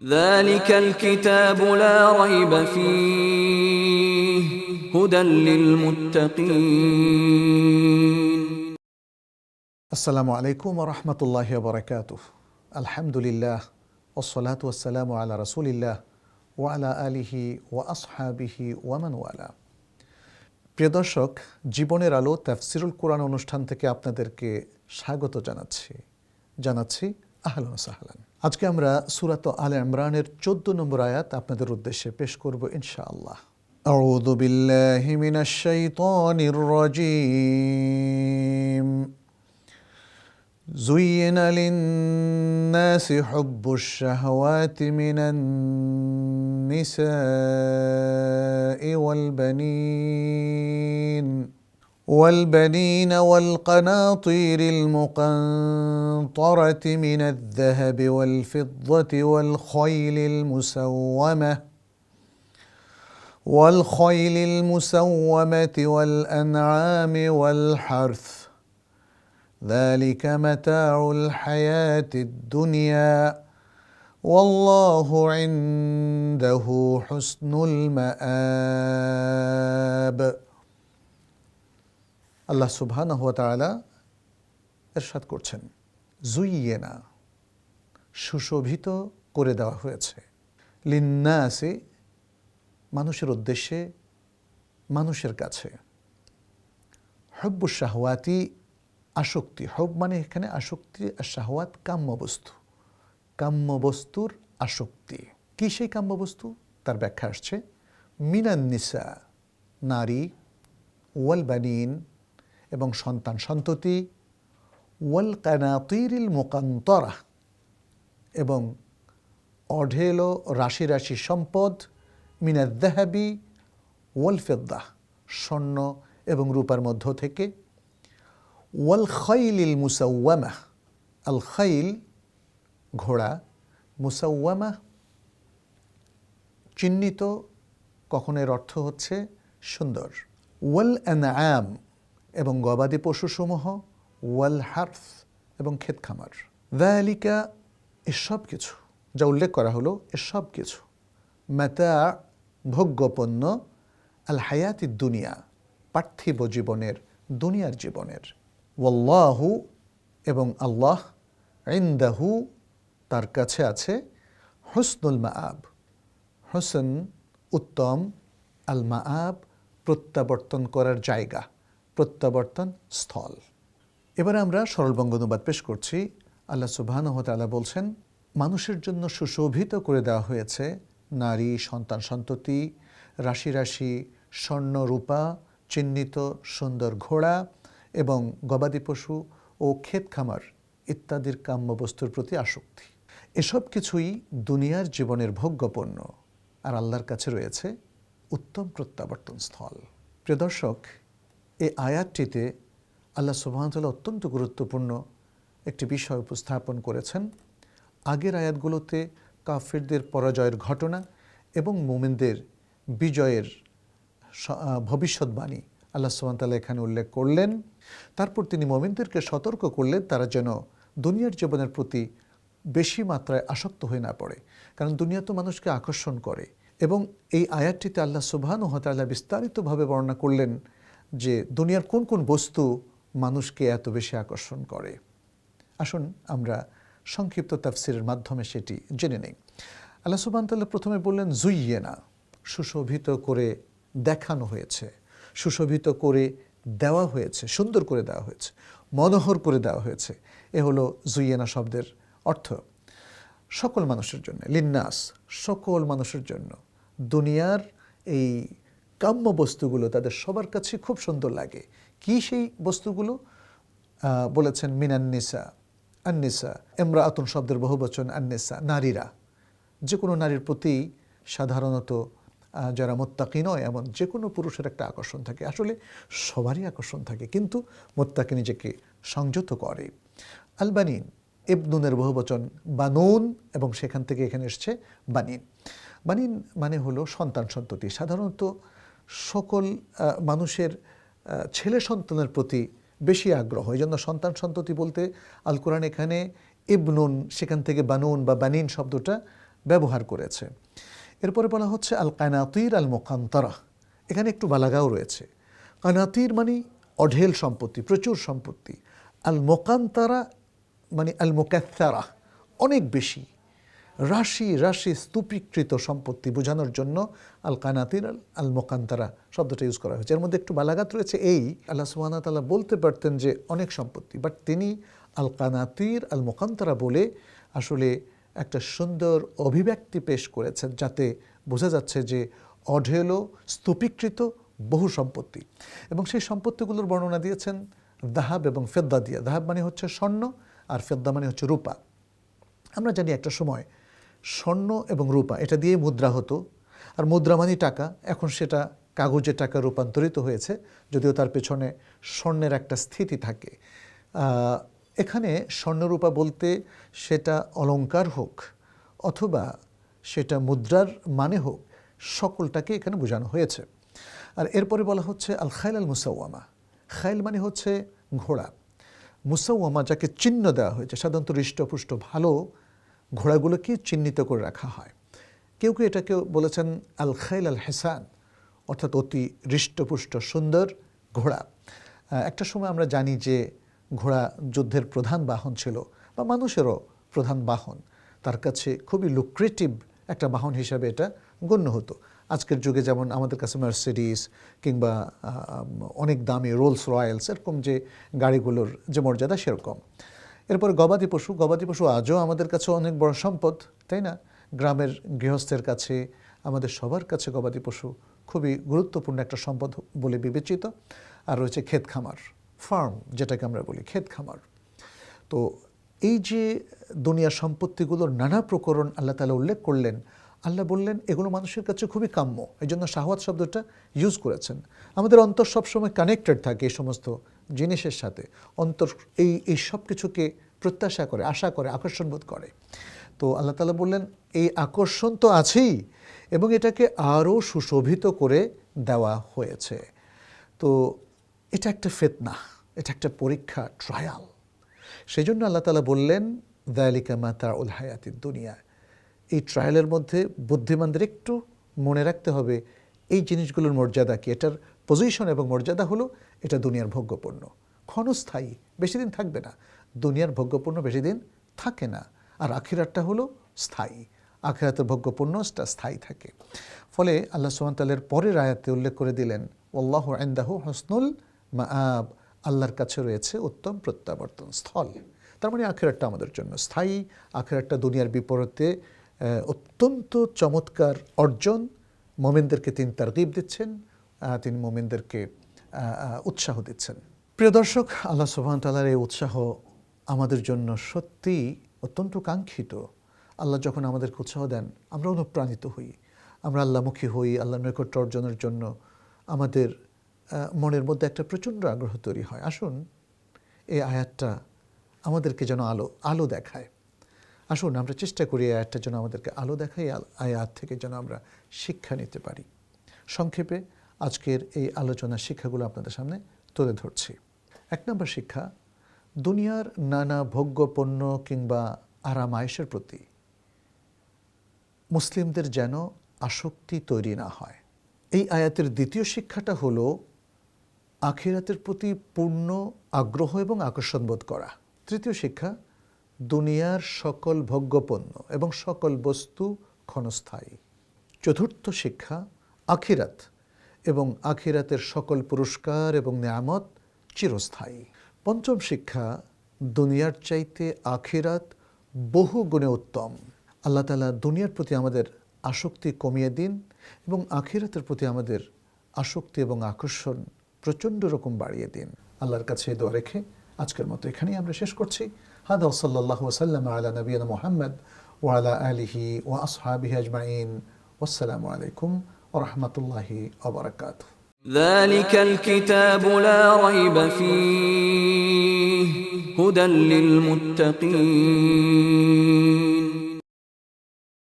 ذلك الكتاب لا ريب فيه هدى للمتقين আসসালামু আলাইকুম রহমতুল্লাহ বরকাত আলহামদুলিল্লাহ ওসলাত ওসালাম আলা রসুলিল্লাহ ওয়ালা আলিহি ওয়া আসহাবিহি ওয়ামান ওয়ালা প্রিয় দর্শক জীবনের আলো তাফসিরুল কোরআন অনুষ্ঠান থেকে আপনাদেরকে স্বাগত জানাচ্ছি জানাচ্ছি আহলান সাহলান আজকে আমরা সুরাত আল ইমরানের চোদ্দ নম্বর আয়াত আপনাদের উদ্দেশ্যে পেশ করব ইনশাআল্লাহ أعوذ بالله من الشيطان الرجيم زين للناس حب الشهوات من النساء والبنين والبنين والقناطير المقنطرة من الذهب والفضة والخيل المسومة والخيل المسومة والأنعام والحرث. ذلك متاع الحياة الدنيا. والله عنده حسن المآب. আল্লাহ সুবহানাহু ওয়া তাআলা ইরশাদ করছেন, জুইয়েনা সুশোভিত করে দেওয়া হয়েছে। লিন্নাসে মানুষের উদ্দেশ্যে, মানুষের কাছে। হব্বু শাহওয়াতি আসক্তি। হব মানে এখানে আসক্তি আর শাহওয়াত কাম্য বস্তু কাম্য বস্তুর আসক্তি। কি সেই কাম্য বস্তু তার ব্যাখ্যা আসছে, মিনান্নিসা নারী ওয়াল বানিন এবং সন্তান সন্ততি, ওয়াল কানাতিরিল মোকান্তরা এবং অঢেল রাশি রাশি সম্পদ মিনাদ্দাহাবি ওয়াল ফেদ্দাহ স্বর্ণ এবং রূপার মধ্য থেকে, ওয়াল খৈলিল মুসাউয়ামা আল খৈল ঘোড়া মুসাউয়ামা চিহ্নিত, কখন এর অর্থ হচ্ছে সুন্দর, ওয়াল অ্যান আম এবং গবাদি পশুসমূহ, ওয়াল হার্ফ এবং ক্ষেত খামার। দায়ালিকা এসব কিছু, যা উল্লেখ করা হলো, এসব কিছু। মেতা ভোগ্যপণ্য, আল হায়াতি দুনিয়া, পার্থিব জীবনের, দুনিয়ার জীবনের। ওয়াল্লাহু এবং আল্লাহ ইন্দাহু, তার কাছে আছে হুসনুল মাআব। হোসেন উত্তম, আল মাআব প্রত্যাবর্তন করার জায়গা। প্রত্যাবর্তন স্থল। এবারে আমরা সরলবঙ্গ অনুবাদ পেশ করছি। আল্লাহ সুবহানাহু তাআলা বলছেন, মানুষের জন্য সুশোভিত করে দেওয়া হয়েছে নারী, সন্তান, সন্ততি, রাশি রাশি, স্বর্ণ, রূপা, চিহ্নিত, সুন্দর ঘোড়া এবং গবাদি পশু ও ক্ষেত খামার ইত্যাদির কাম্য বস্তুর প্রতি আসক্তি। এসব কিছুই দুনিয়ার জীবনের ভোগ্যপণ্য আর আল্লাহর কাছে রয়েছে উত্তম প্রত্যাবর্তন স্থল। প্রিয় দর্শক এই আয়াতটিতে আল্লাহ সুবাহতাল্লাহ অত্যন্ত গুরুত্বপূর্ণ একটি বিষয় উপস্থাপন করেছেন। আগের আয়াতগুলোতে কাফিরদের পরাজয়ের ঘটনা এবং মোমেনদের বিজয়ের ভবিষ্যৎবাণী আল্লাহ সুবাহতাল্লাহ এখানে উল্লেখ করলেন। তারপর তিনি মোমেনদেরকে সতর্ক করলেন, তারা যেন দুনিয়ার জীবনের প্রতি বেশি মাত্রায় আসক্ত হয়ে না পড়ে, কারণ দুনিয়া তো মানুষকে আকর্ষণ করে। এবং এই আয়াতটিতে আল্লাহ সুবহান ও তাল্লাহ বিস্তারিতভাবে বর্ণনা করলেন যে দুনিয়ার কোন কোন বস্তু মানুষকে এত বেশি আকর্ষণ করে। আসুন আমরা সংক্ষিপ্ত তাফসিরের মাধ্যমে সেটি জেনে নেই। আল্লাহ সুবহান তাল্লাহ প্রথমে বললেন জুইয়ে না সুশোভিত করে দেখানো হয়েছে। সুশোভিত করে দেওয়া হয়েছে, সুন্দর করে দেওয়া হয়েছে, মনোহর করে দেওয়া হয়েছে। এ হলো জুইয়েনা শব্দের অর্থ। সকল মানুষের জন্য, লিন্নাস, সকল মানুষের জন্য, দুনিয়ার এই কাম্য বস্তুগুলো তাদের সবার কাছে খুব সুন্দর লাগে। কি সেই বস্তুগুলো? বলেছেন মিনান্নিসা আন্নিসা এমরা আতুন শব্দের বহুবচন আন্নিসা, নারীরা। যে কোনো নারীর প্রতি সাধারণত যারা মোত্তাকি নয়, এমন যে কোনো পুরুষের একটা আকর্ষণ থাকে। আসলে সবারই আকর্ষণ থাকে, কিন্তু মোত্তাকি নিজেকে সংযত করে। আলবানিন, ইবনুনের বহুবচন বানুন, এবং সেখান থেকে এখানে এসছে বানিন। বানিন মানে হলো সন্তান সন্ততি সাধারণত সকল মানুষের ছেলে সন্তানের প্রতি বেশি আগ্রহ। এই জন্য সন্তান সন্ততি বলতে আল কোরআন এখানে ইবনুন, সেখান থেকে বানুন বা বানিন শব্দটা ব্যবহার করেছে। এরপরে বলা হচ্ছে আল কানাতির আল মোকান্তরা। এখানে একটু বালাগাও রয়েছে। কানাতির মানে অঢেল সম্পত্তি, প্রচুর সম্পত্তি। আল মোকান্তারা মানে আল মোকাত্তারা, অনেক বেশি। রাশি রাশি স্তূপীকৃত সম্পত্তি বোঝানোর জন্য আল কানাতির আল মোকান্তারা শব্দটা ইউজ করা হয়েছে। এর মধ্যে একটু বালাগাত রয়েছে এই, আল্লাহ সুবহানাহু ওয়া তাআলা বলতে পারতেন যে অনেক সম্পত্তি বাট তিনি আল কানাতির আল মোকান্তরা বলে আসলে একটা সুন্দর অভিব্যক্তি পেশ করেছেন যাতে বোঝা যাচ্ছে যে অঢেল, স্তূপীকৃত বহু সম্পত্তি। এবং সেই সম্পত্তিগুলোর বর্ণনা দিয়েছেন দাহাব এবং ফেদ্দা দিয়া দাহাব মানে হচ্ছে স্বর্ণ আর ফেদ্দা মানে হচ্ছে রূপা। আমরা জানি একটা সময় স্বর্ণ এবং রূপা, এটা দিয়ে মুদ্রা হতো। আর মুদ্রা মানে টাকা। এখন সেটা কাগজে টাকা রূপান্তরিত হয়েছে, যদিও তার পেছনে স্বর্ণের একটা স্থিতি থাকে। এখানে স্বর্ণরূপা বলতে সেটা অলংকার হোক অথবা সেটা মুদ্রার মানে হোক, সকলটাকে এখানে বোঝানো হয়েছে। আর এরপরে বলা হচ্ছে আল খাইল আল মুসাওয়ামা খাইল মানে হচ্ছে ঘোড়া। মুসাওয়ামা যাকে চিহ্ন দেওয়া হয়েছে, সাধারণত হৃষ্টপুষ্ট, ভালো ঘোড়াগুলোকে চিহ্নিত করে রাখা হয়। কেউ কেউ এটাকে বলেছেন আল খাইল আল হেসান অর্থাৎ অতি হৃষ্টপুষ্ট, সুন্দর ঘোড়া। একটা সময় আমরা জানি যে ঘোড়া যুদ্ধের প্রধান বাহন ছিল, বা মানুষেরও প্রধান বাহন। তার কাছে খুবই লুক্রেটিভ একটা বাহন হিসাবে এটা গণ্য হতো। আজকের যুগে যেমন আমাদের কাছে মার্সিডিস কিংবা অনেক দামি রোলস রয়্যালস এরকম যে গাড়িগুলোর যে মর্যাদা সেরকম। এরপর গবাদি পশু গবাদি পশু আজও আমাদের কাছে অনেক বড় সম্পদ, তাই না? গ্রামের গৃহস্থের কাছে, আমাদের সবার কাছে গবাদি পশু খুবই গুরুত্বপূর্ণ একটা সম্পদ বলে বিবেচিত। আর রয়েছে ক্ষেত খামার, ফার্ম যেটাকে আমরা বলি, ক্ষেত খামার। তো এই যে দুনিয়ার সম্পত্তিগুলোর নানা প্রকরণ আল্লাহ তালা উল্লেখ করলেন, আল্লাহ বললেন, এগুলো মানুষের কাছে খুবই কাম্য। এই জন্য শাহওয়াত শব্দটা ইউজ করেছেন। আমাদের অন্তর সবসময় কানেক্টেড থাকে এই সমস্ত জিনিসের সাথে অন্তর এই এই সব কিছুকে প্রত্যাশা করে, আশা করে, আকর্ষণ বোধ করে। তো আল্লাহ তালা বললেন, এই আকর্ষণ তো আছেই এবং এটাকে আরও সুশোভিত করে দেওয়া হয়েছে। তো এটা একটা ফেতনা, এটা একটা পরীক্ষা ট্রায়াল সেই জন্য আল্লাহ তালা বললেন দায়ালিকা মাতা উল হায়াতি দুনিয়া। এই ট্রায়ালের মধ্যে বুদ্ধিমানদের একটু মনে রাখতে হবে, এই জিনিসগুলোর মর্যাদা কি? এটার পজিশন এবং মর্যাদা হলো এটা দুনিয়ার ভোগ্যপূর্ণ ক্ষণস্থায়ী, বেশি দিন থাকবে না। দুনিয়ার ভোগ্যপূর্ণ বেশি দিন থাকে না। আর আখিরাতটা হলো স্থায়ী। আখিরাতের ভোগ্যপূর্ণটা স্থায়ী থাকে। ফলে আল্লাহ সুবহানাহু পরের আয়াতে উল্লেখ করে দিলেন আল্লাহ আন্দাহু হসনুল মাআব। আল্লাহর কাছে রয়েছে উত্তম প্রত্যাবর্তন স্থল। তার মানে আখেরাতটা আমাদের জন্য স্থায়ী। আখেরাতটা দুনিয়ার বিপরীতে অত্যন্ত চমৎকার অর্জন। মোমেনদেরকে তিনি তারগিব দিচ্ছেন। তিনি মোমেনদেরকে উৎসাহ দিচ্ছেন। প্রিয় দর্শক, আল্লাহ সুবহান তালার এই উৎসাহ আমাদের জন্য সত্যি অত্যন্ত কাঙ্ক্ষিত। আল্লাহ যখন আমাদেরকে উৎসাহ দেন, আমরা অনুপ্রাণিত হই। আমরা আল্লাহমুখী হই আল্লাহ নৈকট্য অর্জনের জন্য আমাদের মনের মধ্যে একটা প্রচণ্ড আগ্রহ তৈরি হয়। আসুন, এই আয়াতটা আমাদেরকে যেন আলো আলো দেখায়। আসুন, আমরা চেষ্টা করি এই আয়াতটা যেন আমাদেরকে আলো দেখায় আয়াত থেকে যেন আমরা শিক্ষা নিতে পারি। সংক্ষেপে আজকের এই আলোচনা শিক্ষাগুলো আপনাদের সামনে তুলে ধরছি। এক নম্বর শিক্ষা, দুনিয়ার নানা ভোগ্যপণ্য কিংবা আরাম আয়েসের প্রতি মুসলিমদের যেন আসক্তি তৈরি না হয়। এই আয়াতের দ্বিতীয় শিক্ষাটা হলো আখিরাতের প্রতি পূর্ণ আগ্রহ এবং আকর্ষণ বোধ করা। তৃতীয় শিক্ষা, দুনিয়ার সকল ভোগ্যপণ্য এবং সকল বস্তু ক্ষণস্থায়ী। চতুর্থ শিক্ষা, আখিরাত। এবং আখিরাতের সকল পুরস্কার এবং নিয়ামত চিরস্থায়ী। পঞ্চম শিক্ষা, দুনিয়ার চাইতে আখিরাত বহু গুণে উত্তম। আল্লাহ তালা দুনিয়ার প্রতি আমাদের আসক্তি কমিয়ে দিন এবং আখিরাতের প্রতি আমাদের আসক্তি এবং আকর্ষণ প্রচণ্ড রকম বাড়িয়ে দিন। আল্লাহর কাছে দোয়া রেখে আজকের মতো এখানেই আমরা শেষ করছি। হাদা সাল্লাহ ওসাল্লাম আলা নবীন মোহাম্মদ ওয়ালা আলিহি ও আসহাবিহি আজমাইন। আসসালামু আলাইকুম ورحمة الله وبركاته. ذلك الكتاب لا ريب فيه هدى للمتقين.